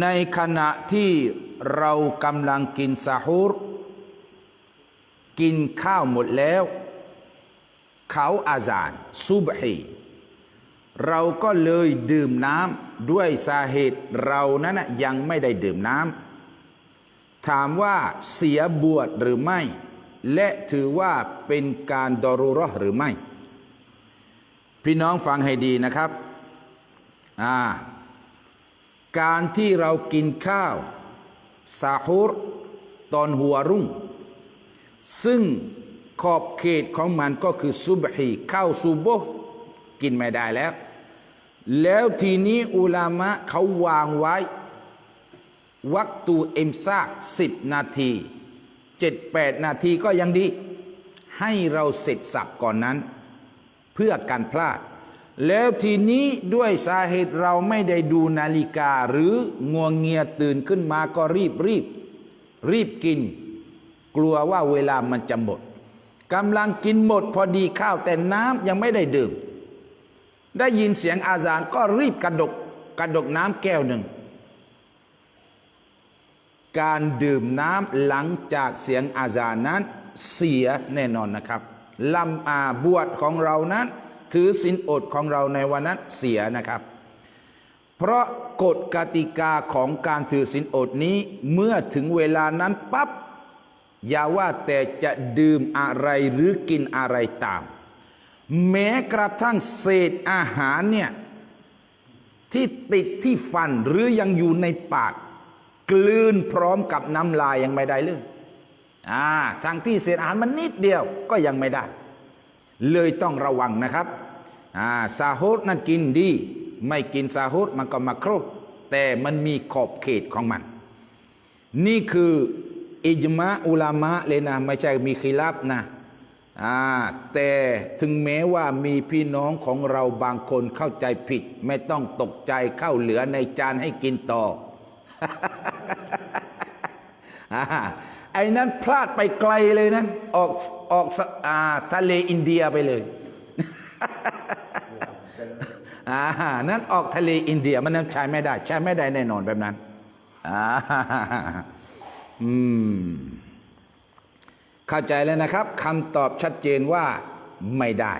ในขณะที่เรากำลังกินสาฮูรกินข้าวหมดแล้ว เขาอาจารซุบฮีเราก็เลยดื่มน้ำด้วยสาเหตุเรานั้นยังไม่ได้ดื่มน้ำถามว่าเสียบวชหรือไม่ และถือว่าเป็นการดอรุรห์หรือไม่ พี่น้องฟังให้ดีนะครับ อ่า การที่เรากินข้าวซาฮูรตอนหัวรุ่ง ซึ่งขอบเขตของมันก็คือซุบฮีข้าวซูโบกินไม่ได้แล้ว แล้วทีนี้อุลามะเขาวางไว้ วักตูเอ็มซากสิบนาทีเจ็ดแปดนาทีก็ยังดี ให้เราเสร็จสับก่อนนั้น เพื่อการพลาด แล้วทีนี้ด้วยสาเหตุเราไม่ได้ดูนาฬิกาหรืองวงเงียตื่นขึ้นมาก็รีบรีบรีบกิน กลัวว่าเวลามันจะหมดกำลังกินหมดพอดีข้าวแต่น้ำยังไม่ได้ดื่ม ได้ยินเสียงอาซานก็รีบกระดกกระดกน้ำแก้วหนึ่ง การดื่มน้ำหลังจากเสียงอาซานนั้นเสียแน่นอนนะครับลำอาบวชของเรานั้น ถือสินอดของเราในวันนั้นเสียนะครับ เพราะกฎกติกาของการถือสินอดนี้เมื่อถึงเวลานั้นปั๊บอย่าว่าแต่จะดื่มอะไรหรือกินอะไรตาม แม้กระทั่งเศษอาหารเนี่ยที่ติดที่ฟันหรือยังอยู่ในปาก กลืนพร้อมกับน้ำลายยังไม่ได้เลยอ่าทางที่เศษอาหารมันนิดเดียวก็ยังไม่ได้ เลยต้องระวังนะครับอ่าซาฮูดนั่นกินดี ไม่กินซาฮูดมันก็มาครบแต่มันมีขอบเขตของมัน นี่คืออิจมะอุลามะเลยนะ ไม่ใช่มีคิลับนะอ่าแต่ถึงแม้ว่ามีพี่น้องของเราบางคนเข้าใจผิด ไม่ต้องตกใจเข้าเหลือในจานให้กินต่อ ไอ้นั้นพลาดไปไกลเลยนั้นออกออกอาทะเลอินเดียไปเลยอ่านั้นออกทะเลอินเดียมันนั้นใช้ไม่ได้ ใช้ไม่ได้แน่นอนแบบนั้นอ่าอืมเข้าใจแล้วนะครับคำตอบชัดเจนว่าไม่ได้